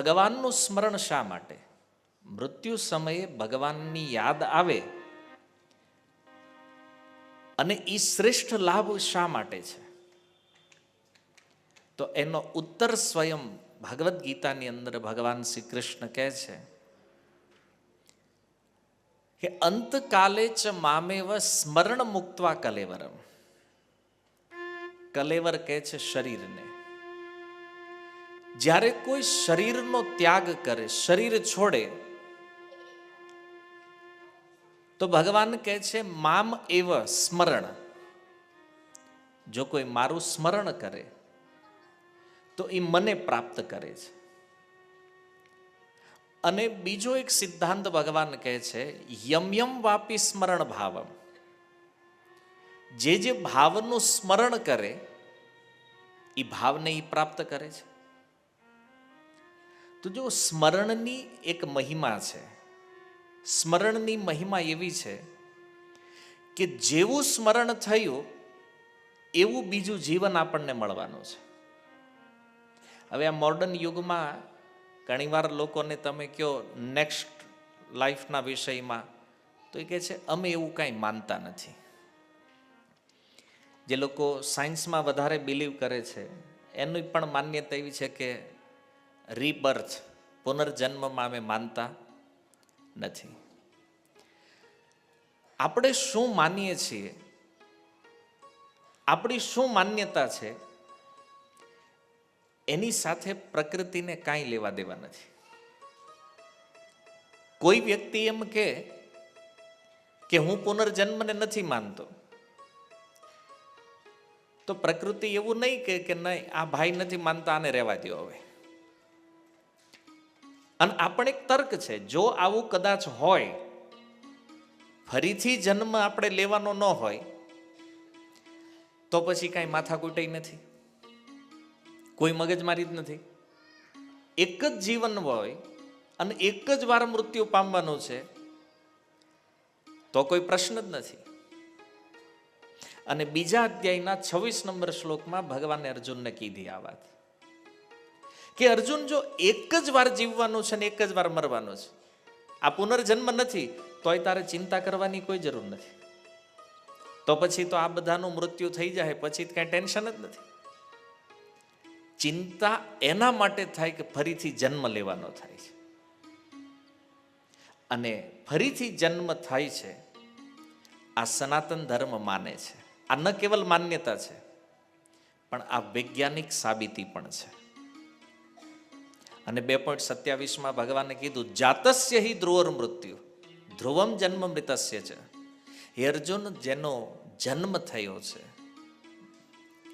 ભગવાનનું સ્મરણ શા માટે? મૃત્યુ સમયે ભગવાનની યાદ આવે? અને એ શ્રેષ્ઠ લાભ શા માટે છે? તો એનો ઉત્તર સ્વયં ભગવદ્ ગીતાની અંદર ભગવાન શ્રી કૃષ્ણ કહે છે કે અંતકાલે ચ મામેવ સ્મરણ મુક્તવા કલેવરમ. કલેવર કહે છે શરીરને. જ્યારે કોઈ શરીરનો ત્યાગ કરે, શરીર છોડે, તો ભગવાન કહે છે, મામ એવ સ્મરણ. જો કોઈ મારું સ્મરણ કરે, તો એ મને પ્રાપ્ત કરે છે. અને બીજો એક સિદ્ધાંત ભગવાન કહે છે, યમ યમ વાપી સ્મરણ ભાવમ. જે જે ભાવનું સ્મરણ કરે એ ભાવને એ પ્રાપ્ત કરે છે. તો જો સ્મરણની એક મહિમા છે, સ્મરણની મહિમા એવી છે કે જેવું સ્મરણ થયું, એવું બીજું જીવન આપણને મળવાનું છે. હવે આ મોર્ડન યુગમાં ઘણીવાર લોકોને તમે કહો નેક્સ્ટ લાઈફના વિષયમાં તો એ કહે છે, અમે એવું કાંઈ માનતા નથી. જે લોકો સાયન્સમાં વધારે બિલીવ કરે છે, એની પણ માન્યતા એવી છે કે રીબર્થ પુનર્જન્મમાં અમે માનતા નથી. આપણે શું માનીએ છીએ? આપણી શું માન્યતા છે? એની સાથે પ્રકૃતિને કાંઈ લેવા દેવા નથી. કોઈ વ્યક્તિ એમ કે કે હું પુનર્જન્મને નથી માનતો, તો પ્રકૃતિ એવું નહીં કે નહીં, આ ભાઈ નથી માનતા, આને રહેવા દો હવે. અને આપણે એક તર્ક છે, જો આવું કદાચ હોય, ફરીથી જન્મ આપણે લેવાનો ન હોય, તો પછી કાંઈ માથાકૂટઈ નથી, કોઈ મગજમારી જ નથી. એક જ જીવન હોય અને એક જ વાર મૃત્યુ પામવાનું છે, તો કોઈ પ્રશ્ન જ નથી. અને બીજા અધ્યાયના છવ્વીસ નંબર શ્લોકમાં ભગવાને અર્જુનને કીધી આ વાત. કે અર્જુન જો એક જ વાર જીવવાનું છે ને એક જ વાર મરવાનું છે? આ પુનર્જન્મ નથી, તોય તારે ચિંતા કરવાની કોઈ જરૂર નથી. તો પછી તો આ બધાનું મૃત્યુ થઈ જાય, પછી કાંઈ ટેન્શન જ નથી. ચિંતા એના માટે થાય કે ફરીથી જન્મ લેવાનો થાય છે. અને ફરીથી જન્મ થાય છે, આ સનાતન ધર્મ માને છે. આ ન કેવલ માન્યતા છે, પણ આ વૈજ્ઞાનિક સાબિતી પણ છે. અને બે પોઈન્ટ સત્યાવીસમાં ભગવાને કીધું જાતસ્ય હિ ધ્રુવર મૃત્યુ. ધ્રુવમ જન્મ મૃતસ્ય છે. અર્જુન જેનો જન્મ થયો છે,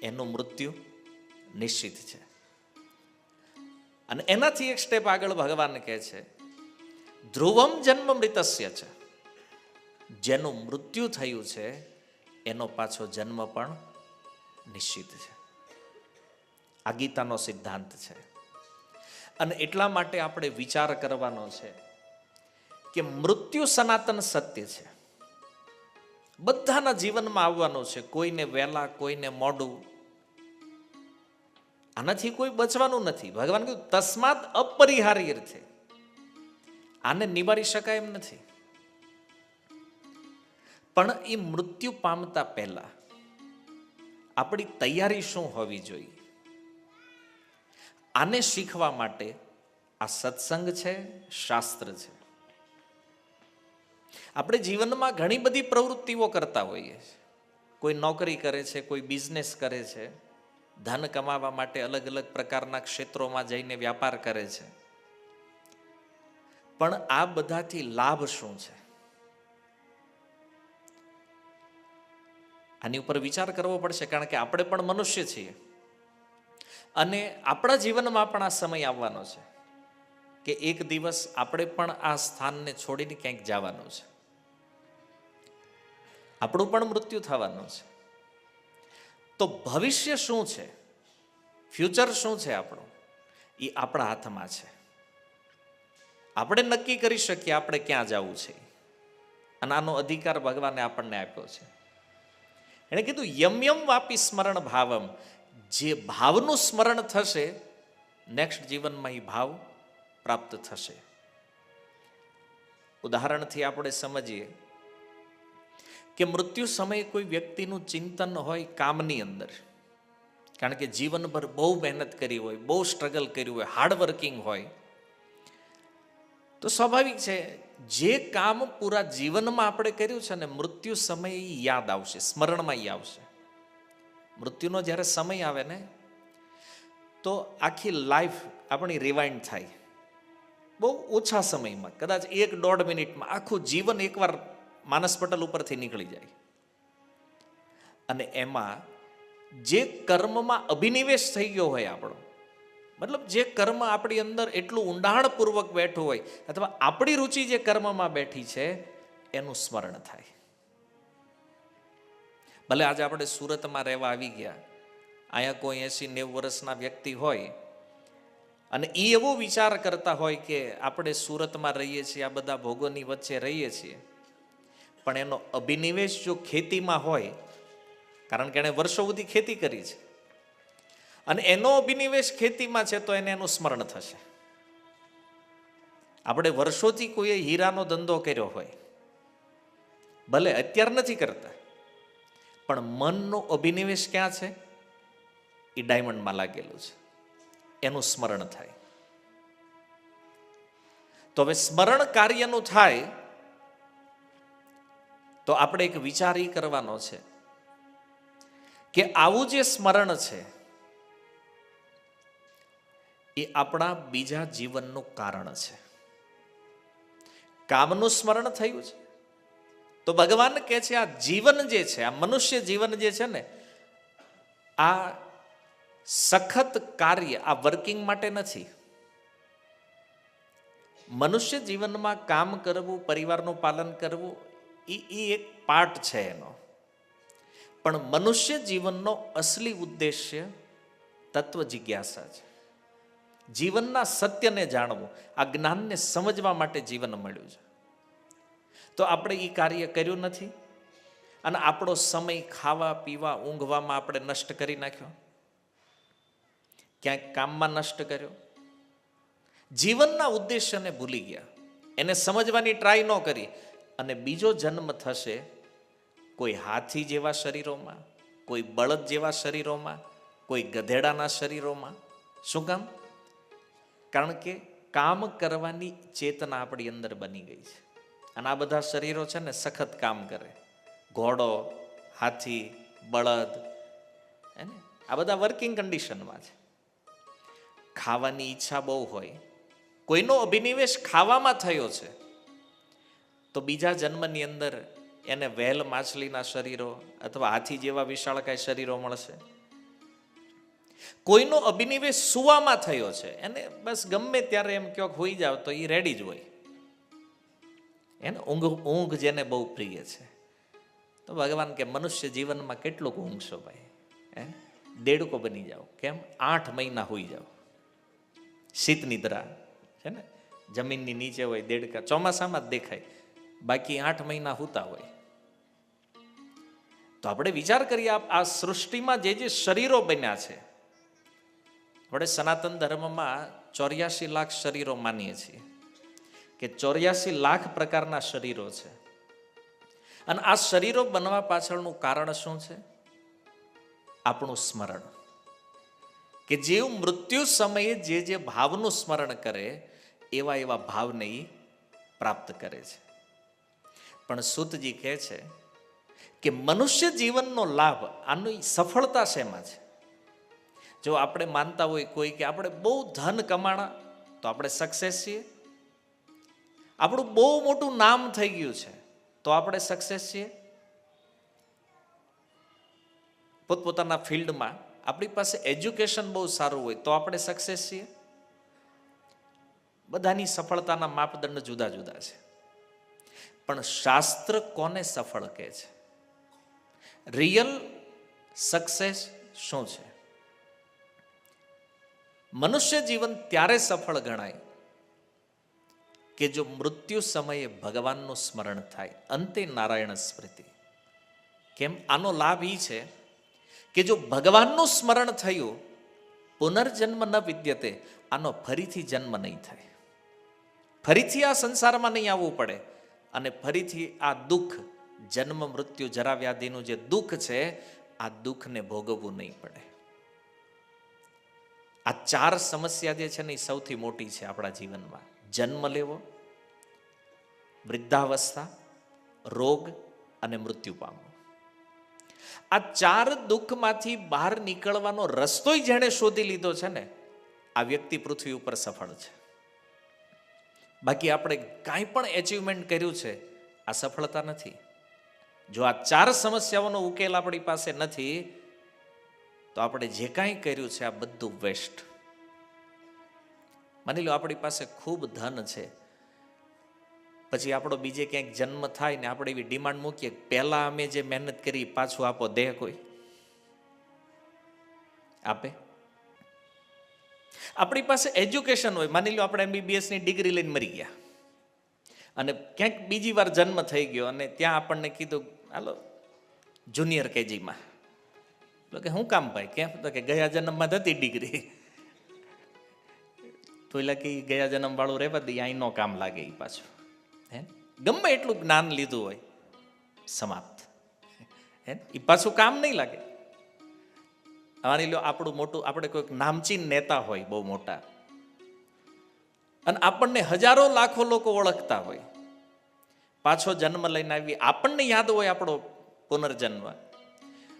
એનું મૃત્યુ નિશ્ચિત છે. અને એનાથી એક સ્ટેપ આગળ ભગવાન કહે છે, ધ્રુવમ જન્મ મૃતસ્ય છે. જેનું મૃત્યુ થયું છે, એનો પાછો જન્મ પણ નિશ્ચિત છે. આ ગીતાનો સિદ્ધાંત છે. અને એટલા માટે આપણે વિચાર કરવાનો છે કે મૃત્યુ સનાતન સત્ય છે. બધાના જીવનમાં આવવાનું છે. કોઈને વહેલા, કોઈને મોડું. આનાથી કોઈ બચવાનું નથી. ભગવાન કીધું તસ્માત અપરિહાર્ય છે. આને નિવારી શકાય એમ નથી. પણ એ મૃત્યુ પામતા પહેલા આપણી તૈયારી શું હોવી જોઈએ? આને શીખવા માટે આ સત્સંગ છે, શાસ્ત્ર છે. આપણે જીવનમાં ઘણી બધી પ્રવૃત્તિઓ કરતા હોઈએ છીએ. કોઈ નોકરી કરે છે, કોઈ બિઝનેસ કરે છે, ધન કમાવા માટે અલગ અલગ પ્રકારના ક્ષેત્રોમાં જઈને વ્યાપાર કરે છે. પણ આ બધાથી લાભ શું છે? આની ઉપર વિચાર કરવો પડશે કારણ કે આપણે પણ મનુષ્ય છીએ. અને આપણા જીવનમાં પણ આ સમય આવવાનો છે કે એક દિવસ આપણે પણ આ સ્થાનને છોડીને ક્યાંક જવાનું છે. આપણું પણ મૃત્યુ થવાનું છે. તો ભવિષ્ય શું છે? ફ્યુચર શું છે આપણું? એ આપણા હાથમાં છે. આપણે નક્કી કરી શકીએ આપણે ક્યાં જવું છે. અને આનો અધિકાર ભગવાને આપણને આપ્યો છે. એણે કીધું, યમ યમ વાપી સ્મરણ ભાવમ જે ભાવનું સ્મરણ થશે નેક્સ્ટ જીવનમાં એ ભાવ પ્રાપ્ત થશે. ઉદાહરણથી આપણે સમજીએ કે મૃત્યુ સમયે કોઈ વ્યક્તિનું ચિંતન હોય કામની અંદર. કારણ કે જીવનભર બહુ મહેનત કરી હોય, બહુ સ્ટ્રગલ કર્યું હોય હાર્ડવર્કિંગ હોય, તો સ્વાભાવિક છે, જે કામ પૂરા જીવનમાં આપણે કર્યું છે ને, મૃત્યુ સમયે યાદ આવશે, સ્મરણમાં આવશે. મૃત્યુનો જ્યારે સમય આવે ને, તો આખી લાઈફ આપણી રિવાઇન્ડ થાય. બહુ ઓછા સમયમાં, કદાચ એક દોઢ મિનિટમાં આખું જીવન એકવાર માનસ પટલ ઉપરથી નીકળી જાય. અને એમાં જે કર્મમાં અભિનિવેશ થઈ ગયો હોય આપણો, મતલબ જે કર્મ આપણી અંદર એટલું ઊંડાણપૂર્વક બેઠું હોય, અથવા આપણી રુચિ જે કર્મમાં બેઠી છે, એનું સ્મરણ થાય. ભલે આજે આપણે સુરતમાં રહેવા આવી ગયા, અહીંયા કોઈ એસી નેવું વર્ષના વ્યક્તિ હોય, અને એ એવો વિચાર કરતા હોય કે આપણે સુરતમાં રહીએ છીએ, આ બધા ભોગોની વચ્ચે રહીએ છીએ, પણ એનો અભિનિવેશ જો ખેતીમાં હોય, કારણ કે એણે વર્ષો સુધી ખેતી કરી છે, અને એનો અભિનિવેશ ખેતીમાં છે તો એને એનું સ્મરણ થશે. આપણે વર્ષોથી કોઈએ હીરાનો ધંધો કર્યો હોય, ભલે અત્યાર નથી કરતા પણ મનનો અભિનિવેશ ક્યાં છે? એ ડાયમંડમાં લાગેલું છે. એનું સ્મરણ થાય. તો હવે સ્મરણ કાર્યનું થાય તો આપણે એક વિચાર એ કરવાનો છે કે આવું જે સ્મરણ છે, એ આપણા બીજા જીવનનું કારણ છે. કામનું સ્મરણ થયું છે. તો ભગવાન કહે છે, આ જીવન જે છે, આ મનુષ્ય જીવન જે છે ને, આ સખત કાર્ય, આ વર્કિંગ માટે નથી. મનુષ્ય જીવનમાં કામ કરવું, પરિવારનું પાલન કરવું એ એ એક પાર્ટ છે એનો. પણ મનુષ્ય જીવનનો અસલી ઉદ્દેશ્ય તત્વ જિજ્ઞાસા છે. જીવનના સત્યને જાણવું, આ જ્ઞાનને સમજવા માટે જીવન મળ્યું છે. તો આપણે એ કાર્ય કર્યું નથી? અને આપણો સમય ખાવા, પીવા, ઊંઘવામાં આપણે નષ્ટ કરી નાખ્યો? ક્યાંક કામમાં નષ્ટ કર્યો? જીવનના ઉદ્દેશ્યને ભૂલી ગયા. એને સમજવાની ટ્રાય ન કરી. અને બીજો જન્મ થશે કોઈ હાથી જેવા શરીરોમાં, કોઈ બળદ જેવા શરીરોમાં, કોઈ ગધેડાના શરીરોમાં. શું કામ? કારણ કે કામ કરવાની ચેતના આપણી અંદર બની ગઈ છે. અને આ બધા શરીરો છે ને સખત કામ કરે. ઘોડો, હાથી, બળદ હે ને આ બધા વર્કિંગ કન્ડિશનમાં છે. ખાવાની ઈચ્છા બહુ હોય. કોઈનો અભિનિવેશ ખાવામાં થયો છે, તો બીજા જન્મની અંદર એને વહેલ માછલીના શરીરો અથવા હાથી જેવા વિશાળકાય શરીરો મળશે. કોઈનો અભિનિવેશ સુવામાં થયો છે, એને બસ ગમે ત્યારે એમ ક્યાંક હોઈ જાવ તો એ રેડી જ હોય. એને ઊંઘ ઊંઘ જેને બહુ પ્રિય છે. તો ભગવાન કે મનુષ્ય જીવનમાં કેટલુંક ઊંઘશો ભાઈ? હે? દેડકો બની જાઓ. કેમ? આઠ મહિના હોઈ જાઓ. શીત નિદ્રા. છે ને? જમીનની નીચે હોય, દેડકા, ચોમાસામાં જ દેખાય. બાકી આઠ મહિના હોતા હોય. તો આપણે વિચાર કરીએ આ સૃષ્ટિમાં જે જે શરીરો બન્યા છે, આપણે સનાતન ધર્મમાં ચોર્યાસી લાખ શરીરો માનીએ છીએ. કે ચોર્યાસી લાખ પ્રકારના શરીરો છે. અને આ શરીરો બનવા પાછળનું કારણ શું છે? આપણું સ્મરણ. કે જેવ મૃત્યુ સમયે જે જે ભાવનું સ્મરણ કરે, એવા એવા ભાવને એ પ્રાપ્ત કરે છે. પણ સુતજી કહે છે કે મનુષ્ય જીવનનો લાભ આની સફળતા શેમાં છે? જો આપણે માનતા હોય કોઈ કે આપણે બહુ ધન કમાણા, તો આપણે સક્સેસ છીએ. આપણું બહુ મોટું નામ થઈ ગયું છે. તો આપણે સક્સેસ છીએ? પોતપોતાના ફિલ્ડમાં આપણી પાસે એજ્યુકેશન બહુ સારું હોય તો આપણે સક્સેસ છીએ? બધાની સફળતાના માપદંડ જુદા જુદા છે. પણ શાસ્ત્ર કોને સફળ કહે છે? રિયલ સક્સેસ શું છે? મનુષ્ય જીવન ત્યારે સફળ ગણાય કે જો મૃત્યુ સમયે ભગવાનનું સ્મરણ થાય, અંતે નારાયણ સ્મૃતિ. કેમ? આનો લાભ એ છે કે જો ભગવાનનું સ્મરણ થયું પુનર્જન્મ ન વિદ્યતે આનો ફરીથી જન્મ નહીં થાય. ફરીથી આ સંસારમાં નહીં આવવું પડે અને ફરીથી આ દુઃખ, જન્મ મૃત્યુ જરા વ્યાધિનું જે દુઃખ છે, આ દુઃખને ભોગવવું નહીં પડે. આ ચાર સમસ્યા જે છે ને એ સૌથી મોટી છે આપણા જીવનમાં. જન્મ લેવો, વૃદ્ધાવસ્થા, રોગ અને મૃત્યુ પામવું. આ ચાર દુઃખમાંથી બહાર નીકળવાનો રસ્તોય જેણે શોધી લીધો છે ને, આ વ્યક્તિ પૃથ્વી ઉપર સફળ છે. બાકી આપણે કાંઈ પણ એચિવમેન્ટ કર્યું છે, આ સફળતા નથી. જો આ ચાર સમસ્યાઓનો ઉકેલ આપણી પાસે નથી, તો આપણે જે કાંઈ કર્યું છે, આ બધું વેસ્ટ માની લો આપણી પાસે ખૂબ ધન છે. પછી આપણો બીજે ક્યાંક જન્મ થાય ને આપણે એવી ડિમાન્ડ મૂકીએ પહેલાં અમે જે મહેનત કરી પાછું આપો દે કોઈ. આપે? આપણી પાસે એજ્યુકેશન હોય. માની લો આપણે એમબીબીએસની ડિગ્રી લઈને મરી ગયા. અને ક્યાંક બીજી વાર જન્મ થઈ ગયો અને ત્યાં આપણને કીધું, હાલો જુનિયર કેજીમાં એટલે કે શું કામ ભાઈ? કેમ તો કે, ગયા જન્મમાં હતી ડિગ્રી. તો એટલે કે ગયા જન્મ વાળું રહેવા દે અહીં નો કામ લાગે એ પાછું. હે? ગમે એટલું જ્ઞાન લીધું હોય, સમાપ્ત. હે? એ પાછું કામ નહીં લાગે. માની લો આપણું મોટું, આપણે કોઈક નામચીન નેતા હોય બહુ મોટા, અને આપણને હજારો લાખો લોકો ઓળખતા હોય. પાછો જન્મ લઈને આવી, આપણને યાદ હોય આપણો પુનર્જન્મ.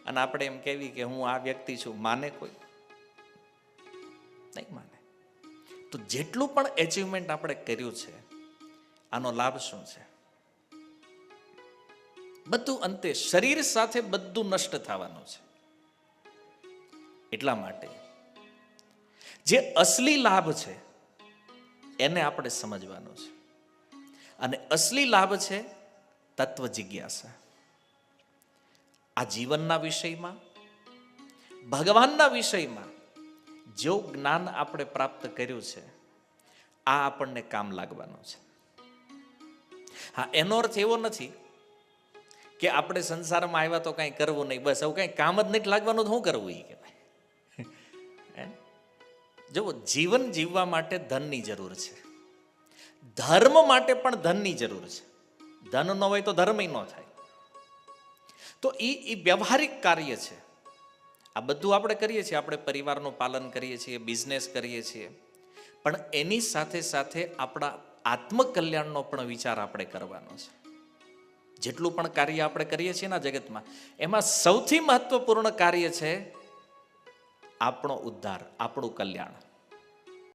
અને આપણે એમ કહેવી કે હું આ વ્યક્તિ છું, માને કોઈ? નહીં માને. તો જેટલું પણ એચિવમેન્ટ આપણે કર્યું છે, આનો લાભ શું છે? બધું અંતે શરીર સાથે બધું નષ્ટ થવાનું છે. એટલા માટે જે અસલી લાભ છે, એને આપણે સમજવાનો છે. અને અસલી લાભ છે તત્વ જિજ્ઞાસા. આ જીવનના વિષયમાં, ભગવાનના વિષયમાં જો જ્ઞાન આપણે પ્રાપ્ત કર્યું છે, આ આપણને કામ લાગવાનું છે. હા, એનો અર્થ એવો નથી કે આપણે સંસારમાં આવ્યા તો કાંઈ કરવું નહીં, બસ આવું કાંઈ કામ જ નહીં લાગવાનું શું કરવું એ કહેવાય? જુઓ, જીવન જીવવા માટે ધનની જરૂર છે. ધર્મ માટે પણ ધનની જરૂર છે. ધન ન હોય તો ધર્મ ન થાય. તો એ વ્યવહારિક કાર્ય છે. આ બધું આપણે કરીએ છીએ. આપણે પરિવારનું પાલન કરીએ છીએ બિઝનેસ કરીએ છીએ. પણ એની સાથે સાથે આપણા આત્મકલ્યાણનો પણ વિચાર આપણે કરવાનો છે. જેટલું પણ કાર્ય આપણે કરીએ છીએ ના જગતમાં, એમાં સૌથી મહત્વપૂર્ણ કાર્ય છે આપણો ઉદ્ધાર, આપણું કલ્યાણ.